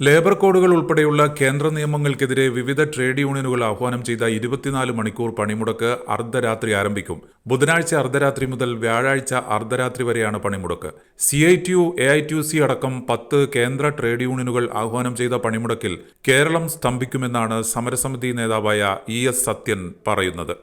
Labour കോഡുകൾ ഉൾപ്പെടെയുള്ള കേന്ദ്ര നിയമങ്ങൾക്കെതിരെ വിവിധ ട്രേഡ് യൂണിയനുകൾ ആഹ്വാനം ചെയ്ത ഇരുപത്തിനാല് മണിക്കൂർ പണിമുടക്ക് അർദ്ധരാത്രി ആരംഭിക്കും. ബുധനാഴ്ച അർദ്ധരാത്രി മുതൽ വ്യാഴാഴ്ച അർദ്ധരാത്രി വരെയാണ് പണിമുടക്ക്. C I T U A I T U C അടക്കം പത്ത് കേന്ദ്ര ട്രേഡ് യൂണിയനുകൾ ആഹ്വാനം ചെയ്ത പണിമുടക്കിൽ കേരളം സ്തംഭിക്കുമെന്നാണ് സമരസമിതി നേതാവായ ഇ എസ് സത്യൻ പറയുന്നത്.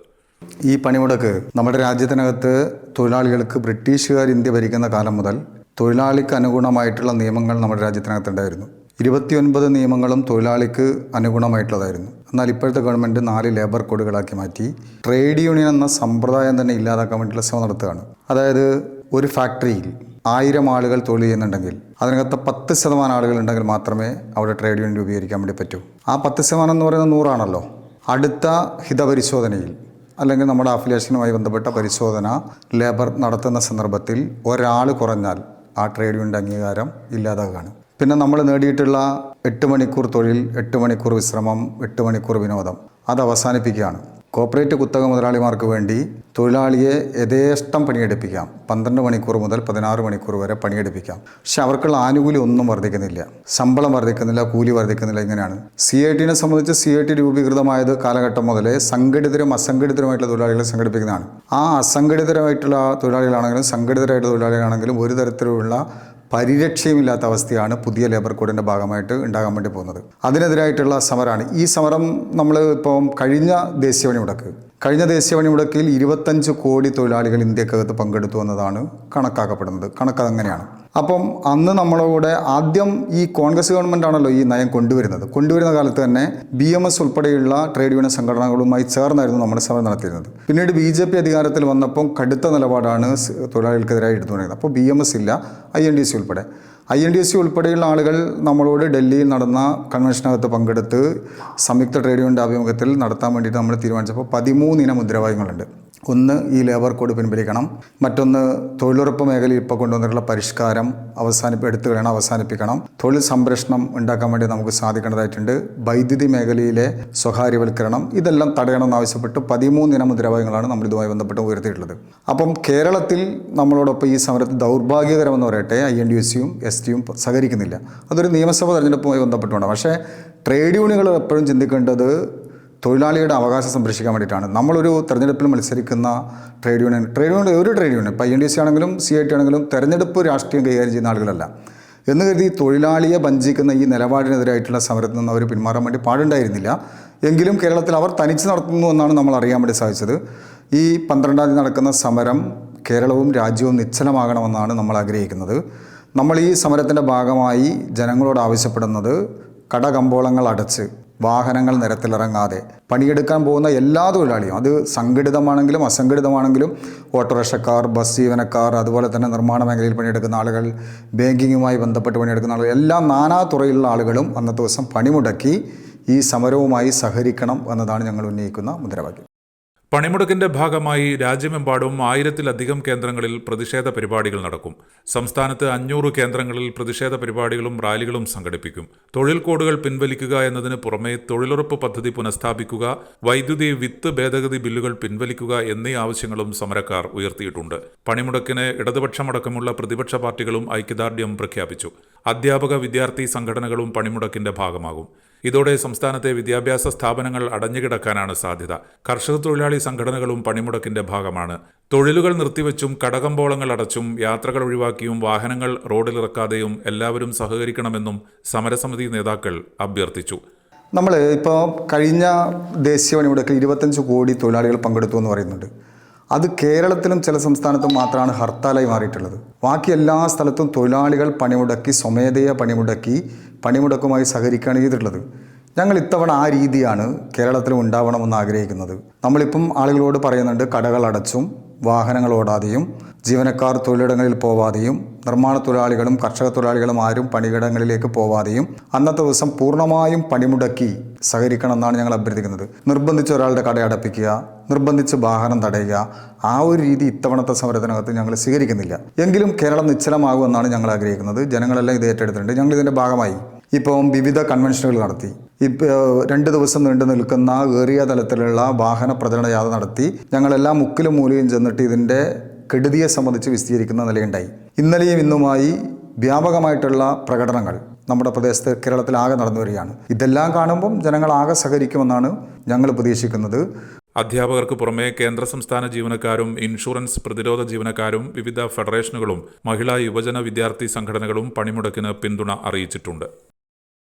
ഈ പണിമുടക്ക് നമ്മുടെ രാജ്യത്തിനകത്ത് തൊഴിലാളികൾക്ക് ബ്രിട്ടീഷുകാർ ഇന്ത്യ ഭരിക്കുന്ന കാലം മുതൽ തൊഴിലാളിക്ക് അനുഗുണമായിട്ടുള്ള നിയമങ്ങൾ നമ്മുടെ രാജ്യത്തിനകത്തുണ്ടായിരുന്നു ഇരുപത്തിയൊൻപത് നിയമങ്ങളും തൊഴിലാളിക്ക് അനുഗുണമായിട്ടുള്ളതായിരുന്നു. എന്നാൽ ഇപ്പോഴത്തെ ഗവൺമെന്റ് നാല് ലേബർ കോഡുകളാക്കി മാറ്റി ട്രേഡ് യൂണിയൻ എന്ന സമ്പ്രദായം തന്നെ ഇല്ലാതാക്കാൻ വേണ്ടിയിട്ടുള്ള ശ്രമം നടത്തുകയാണ്. അതായത് ഒരു ഫാക്ടറിയിൽ ആയിരം ആളുകൾ തൊഴിൽ ചെയ്യുന്നുണ്ടെങ്കിൽ അതിനകത്ത് പത്ത് ശതമാനം ആളുകൾ ഉണ്ടെങ്കിൽ മാത്രമേ അവിടെ ട്രേഡ് യൂണിയൻ രൂപീകരിക്കാൻ വേണ്ടി പറ്റൂ. ആ പത്ത് ശതമാനം എന്ന് പറയുന്നത് നൂറാണല്ലോ. അടുത്ത ഹിതപരിശോധനയിൽ അല്ലെങ്കിൽ നമ്മുടെ അഫിലിയേഷനുമായി ബന്ധപ്പെട്ട പരിശോധന ലേബർ നടത്തുന്ന സന്ദർഭത്തിൽ ഒരാൾ കുറഞ്ഞാൽ ആ ട്രേഡ് യൂണിയന്റെ അംഗീകാരം ഇല്ലാതാകുകയാണ്. പിന്നെ നമ്മൾ നേടിയിട്ടുള്ള എട്ട് മണിക്കൂർ തൊഴിൽ എട്ട് മണിക്കൂർ വിശ്രമം എട്ട് മണിക്കൂർ വിനോദം. അത് അവസാനിപ്പിക്കുകയാണ്. കോപ്പറേറ്റ് കുത്തക മുതലാളിമാർക്ക് വേണ്ടി തൊഴിലാളിയെ യഥേഷ്ടം പണിയെടുപ്പിക്കാം. പന്ത്രണ്ട് മണിക്കൂർ മുതൽ പതിനാറ് മണിക്കൂർ വരെ പണിയെടുപ്പിക്കാം. പക്ഷെ അവർക്കുള്ള ആനുകൂല്യം ഒന്നും വർദ്ധിക്കുന്നില്ല. ശമ്പളം വർദ്ധിക്കുന്നില്ല കൂലി വർദ്ധിക്കുന്നില്ല ഇങ്ങനെയാണ്. സി ഐ ടിനെ സംബന്ധിച്ച് സി ഐ ടി രൂപീകൃതമായത് കാലഘട്ടം മുതലേ സംഘടിതരും അസംഘടിതരുമായിട്ടുള്ള തൊഴിലാളികളെ സംഘടിപ്പിക്കുന്നതാണ്. ആ അസംഘടിതരമായിട്ടുള്ള തൊഴിലാളികളാണെങ്കിലും സംഘടിതരായിട്ടുള്ള തൊഴിലാളികളാണെങ്കിലും ഒരു തരത്തിലുള്ള പരിരക്ഷയുമില്ലാത്ത അവസ്ഥയാണ് പുതിയ ലേബർ കോഡിന്റെ ഭാഗമായിട്ട് ഉണ്ടാകാൻ വേണ്ടി പോകുന്നത്. അതിനെതിരായിട്ടുള്ള സമരമാണ് ഈ സമരം നമ്മൾ ഇപ്പം കഴിഞ്ഞ ദേശീയ പണിമുടക്ക് കഴിഞ്ഞ ദേശീയ പണിമുടക്കിൽ ഇരുപത്തഞ്ച് കോടി തൊഴിലാളികൾ ഇന്ത്യക്കകത്ത് പങ്കെടുത്തു എന്നതാണ് കണക്കാക്കപ്പെടുന്നത്. കണക്ക് അങ്ങനെയാണ് അപ്പം അന്ന് നമ്മളോട് ആദ്യം ഈ കോൺഗ്രസ് ഗവൺമെന്റ് ആണല്ലോ ഈ നയം കൊണ്ടുവരുന്നത്. കൊണ്ടുവരുന്ന കാലത്ത് തന്നെ ബി എം എസ് ഉൾപ്പെടെയുള്ള ട്രേഡ് യൂണിയൻ സംഘടനകളുമായി ചേർന്നായിരുന്നു നമ്മുടെ സമരം നടത്തിയിരുന്നത്. പിന്നീട് ബി ജെ പി അധികാരത്തിൽ വന്നപ്പം കടുത്ത നിലപാടാണ് തൊഴിലാളികൾക്കെതിരായി എടുത്തുകൊണ്ടിരുന്നത് അപ്പോൾ ബി എം എസ് ഇല്ല ഐ എൻ ഡി സി ഉൾപ്പെടെ. I N D S C ഉൾപ്പെടെയുള്ള ആളുകൾ നമ്മളോട് ഡൽഹിയിൽ നടന്ന കൺവെൻഷനകത്ത് പങ്കെടുത്ത് സംയുക്ത ട്രേഡ് യൂണിയന്റെ ആഭിമുഖ്യത്തിൽ നടത്താൻ വേണ്ടിയിട്ട് നമ്മൾ തീരുമാനിച്ചപ്പോൾ പതിമൂന്നിനം മുദ്രാവാക്യങ്ങളുണ്ട്. ഒന്ന് ഈ ലേബർ കോഡ് പിൻവലിക്കണം. മറ്റൊന്ന് തൊഴിലുറപ്പ് മേഖലയിൽ ഇപ്പോൾ കൊണ്ടുവന്നിട്ടുള്ള പരിഷ്കാരം അവസാനിപ്പ് എടുത്തു കളയണം അവസാനിപ്പിക്കണം. തൊഴിൽ സംരക്ഷണം ഉണ്ടാക്കാൻ വേണ്ടി നമുക്ക് സാധിക്കേണ്ടതായിട്ടുണ്ട്. വൈദ്യുതി മേഖലയിലെ സ്വകാര്യവൽക്കരണം ഇതെല്ലാം തടയണമെന്ന് ആവശ്യപ്പെട്ട് പതിമൂന്ന് ഇനം നമ്മൾ ഇതുമായി ബന്ധപ്പെട്ട് ഉയർത്തിയിട്ടുള്ളത്. അപ്പം കേരളത്തിൽ നമ്മളോടൊപ്പം ഈ സമരത്തിൽ ദൗർഭാഗ്യകരമെന്ന് പറയട്ടെ ഐ എൻ ഡി എസ് സിയും എസ് ടിയും സഹകരിക്കുന്നില്ല. അതൊരു നിയമസഭാ തെരഞ്ഞെടുപ്പുമായി ബന്ധപ്പെട്ടുകൊണ്ടാണ്. പക്ഷേ ട്രേഡ് യൂണിയനുകൾ എപ്പോഴും ചിന്തിക്കേണ്ടത് തൊഴിലാളിയുടെ അവകാശം സംരക്ഷിക്കാൻ വേണ്ടിയിട്ടാണ്. നമ്മളൊരു തെരഞ്ഞെടുപ്പിൽ മത്സരിക്കുന്ന ട്രേഡ് യൂണിയൻ ട്രേഡ് യൂണിയൻ ഒരു ട്രേഡ് യൂണിയൻ ഇപ്പോൾ ഐ എൻ ഡി സി ആണെങ്കിലും സി ഐ ടി ആണെങ്കിലും തെരഞ്ഞെടുപ്പ് രാഷ്ട്രീയം കൈകാര്യം ചെയ്യുന്ന ആളുകളല്ല. എന്ന് കരുതി തൊഴിലാളിയെ വഞ്ചിക്കുന്ന ഈ നിലപാടിനെതിരായിട്ടുള്ള സമരത്തിൽ നിന്ന് അവർ പിന്മാറാൻ വേണ്ടി പാടുണ്ടായിരുന്നില്ല. എങ്കിലും കേരളത്തിൽ അവർ തനിച്ച് നടത്തുന്നു എന്നാണ് നമ്മൾ അറിയാൻ വേണ്ടി സാധിച്ചത്. ഈ പന്ത്രണ്ടാം തീയതി നടക്കുന്ന സമരം കേരളവും രാജ്യവും നിശ്ചലമാകണമെന്നാണ് നമ്മൾ ആഗ്രഹിക്കുന്നത്. നമ്മൾ ഈ സമരത്തിന്റെ ഭാഗമായി ജനങ്ങളോട് ആവശ്യപ്പെടുന്നത് കടകമ്പോളങ്ങൾ അടച്ച് വാഹനങ്ങൾ നിരത്തിലിറങ്ങാതെ പണിയെടുക്കാൻ പോകുന്ന എല്ലാ തൊഴിലാളിയും അത് സംഘടിതമാണെങ്കിലും അസംഘടിതമാണെങ്കിലും ഓട്ടോറിക്ഷക്കാർ ബസ് ജീവനക്കാർ അതുപോലെ തന്നെ നിർമ്മാണ മേഖലയിൽ പണിയെടുക്കുന്ന ആളുകൾ ബാങ്കിങ്ങുമായി ബന്ധപ്പെട്ട് പണിയെടുക്കുന്ന ആളുകൾ എല്ലാ നാനാ തുറയിലുള്ള ആളുകളും അന്നത്തെ ദിവസം പണിമുടക്കി ഈ സമരവുമായി സഹകരിക്കണം എന്നതാണ് ഞങ്ങൾ ഉന്നയിക്കുന്ന മുദ്രാവാക്യം. പണിമുടക്കിന്റെ ഭാഗമായി രാജ്യമെമ്പാടും ആയിരത്തിലധികം കേന്ദ്രങ്ങളിൽ പ്രതിഷേധ പരിപാടികൾ നടക്കും. സംസ്ഥാനത്ത് അഞ്ഞൂറ് കേന്ദ്രങ്ങളിൽ പ്രതിഷേധ പരിപാടികളും റാലികളും സംഘടിപ്പിക്കും. തൊഴിൽ കോഡുകൾ പിൻവലിക്കുക എന്നതിന് പുറമെ തൊഴിലുറപ്പ് പദ്ധതി പുനഃസ്ഥാപിക്കുക വൈദ്യുതി വിത്ത് ഭേദഗതി ബില്ലുകൾ പിൻവലിക്കുക എന്നീ ആവശ്യങ്ങളും സമരക്കാർ ഉയർത്തിയിട്ടുണ്ട്. പണിമുടക്കിന് ഇടതുപക്ഷമടക്കമുള്ള പ്രതിപക്ഷ പാർട്ടികളും ഐക്യദാർഢ്യം പ്രഖ്യാപിച്ചു. അധ്യാപക വിദ്യാർത്ഥി സംഘടനകളും പണിമുടക്കിന്റെ ഭാഗമാകും. ഇതോടെ സംസ്ഥാനത്തെ വിദ്യാഭ്യാസ സ്ഥാപനങ്ങൾ അടഞ്ഞുകിടക്കാനാണ് സാധ്യത. കർഷക തൊഴിലാളി സംഘടനകളും പണിമുടക്കിന്റെ ഭാഗമാണ്. തൊഴിലുകൾ നിർത്തിവെച്ചും കടകമ്പോളങ്ങൾ അടച്ചും യാത്രകൾ ഒഴിവാക്കിയും വാഹനങ്ങൾ റോഡിലിറക്കാതെയും എല്ലാവരും സഹകരിക്കണമെന്നും സമരസമിതി നേതാക്കൾ അഭ്യർത്ഥിച്ചു. നമ്മൾ ഇപ്പോൾ കഴിഞ്ഞ ദേശീയ പണിമുടക്കിൽ ഇരുപത്തഞ്ച് കോടി തൊഴിലാളികൾ പങ്കെടുത്തു എന്ന് പറയുന്നുണ്ട്. അത് കേരളത്തിലും ചില സംസ്ഥാനത്തും മാത്രമാണ് ഹർത്താലായി മാറിയിട്ടുള്ളത്. ബാക്കി എല്ലാ സ്ഥലത്തും തൊഴിലാളികൾ പണിമുടക്കി സ്വമേധയ പണിമുടക്കി പണിമുടക്കുമായി സഹകരിക്കുകയാണ് ചെയ്തിട്ടുള്ളത്. ഞങ്ങൾ ഇത്തവണ ആ രീതിയാണ് കേരളത്തിലും ഉണ്ടാവണമെന്ന് ആഗ്രഹിക്കുന്നത്. നമ്മളിപ്പം ആളുകളോട് പറയുന്നുണ്ട് കടകൾ അടച്ചും വാഹനങ്ങൾ ഓടാതെയും ജീവനക്കാർ തൊഴിലിടങ്ങളിൽ പോവാതെയും നിർമ്മാണ തൊഴിലാളികളും കർഷക തൊഴിലാളികളും ആരും പണിയിടങ്ങളിലേക്ക് പോവാതെയും അന്നത്തെ ദിവസം പൂർണമായും പണിമുടക്കി സഹകരിക്കണമെന്നാണ് ഞങ്ങൾ അഭ്യർത്ഥിക്കുന്നത്. നിർബന്ധിച്ച് ഒരാളുടെ കട അടപ്പിക്കുക നിർബന്ധിച്ച് വാഹനം തടയുക ആ ഒരു രീതി ഇത്തവണത്തെ സമരത്തിനകത്ത് ഞങ്ങൾ സ്വീകരിക്കുന്നില്ല. എങ്കിലും കേരളം നിശ്ചലമാകുമെന്നാണ് ഞങ്ങൾ ആഗ്രഹിക്കുന്നത്. ജനങ്ങളെല്ലാം ഇത് ഏറ്റെടുത്തിട്ടുണ്ട്. ഞങ്ങൾ ഇതിന്റെ ഭാഗമായി ഇപ്പം വിവിധ കൺവെൻഷനുകൾ നടത്തി. രണ്ട് ദിവസം നീണ്ടു നിൽക്കുന്ന ഏറിയ തലത്തിലുള്ള വാഹന പ്രചരണ യാത്ര നടത്തി ഞങ്ങളെല്ലാം മുക്കിലും മൂലയും ചെന്നിട്ട് ഇതിന്റെ കെടുതിയെ സംബന്ധിച്ച് വിശദീകരിക്കുന്ന നിലയുണ്ടായി. ഇന്നലെയും ഇന്നുമായി വ്യാപകമായിട്ടുള്ള പ്രകടനങ്ങൾ നമ്മുടെ പ്രദേശത്ത് കേരളത്തിലാകെ നടന്നു വരികയാണ്. ഇതെല്ലാം കാണുമ്പം ജനങ്ങൾ ആകെ സഹകരിക്കുമെന്നാണ് ഞങ്ങൾ പ്രതീക്ഷിക്കുന്നത്. അധ്യാപകർക്ക് പുറമെ കേന്ദ്ര സംസ്ഥാന ജീവനക്കാരും ഇൻഷുറൻസ് പ്രതിരോധ ജീവനക്കാരും വിവിധ ഫെഡറേഷനുകളും മഹിളാ യുവജന വിദ്യാർത്ഥി സംഘടനകളും പണിമുടക്കിന് പിന്തുണ അറിയിച്ചിട്ടുണ്ട്.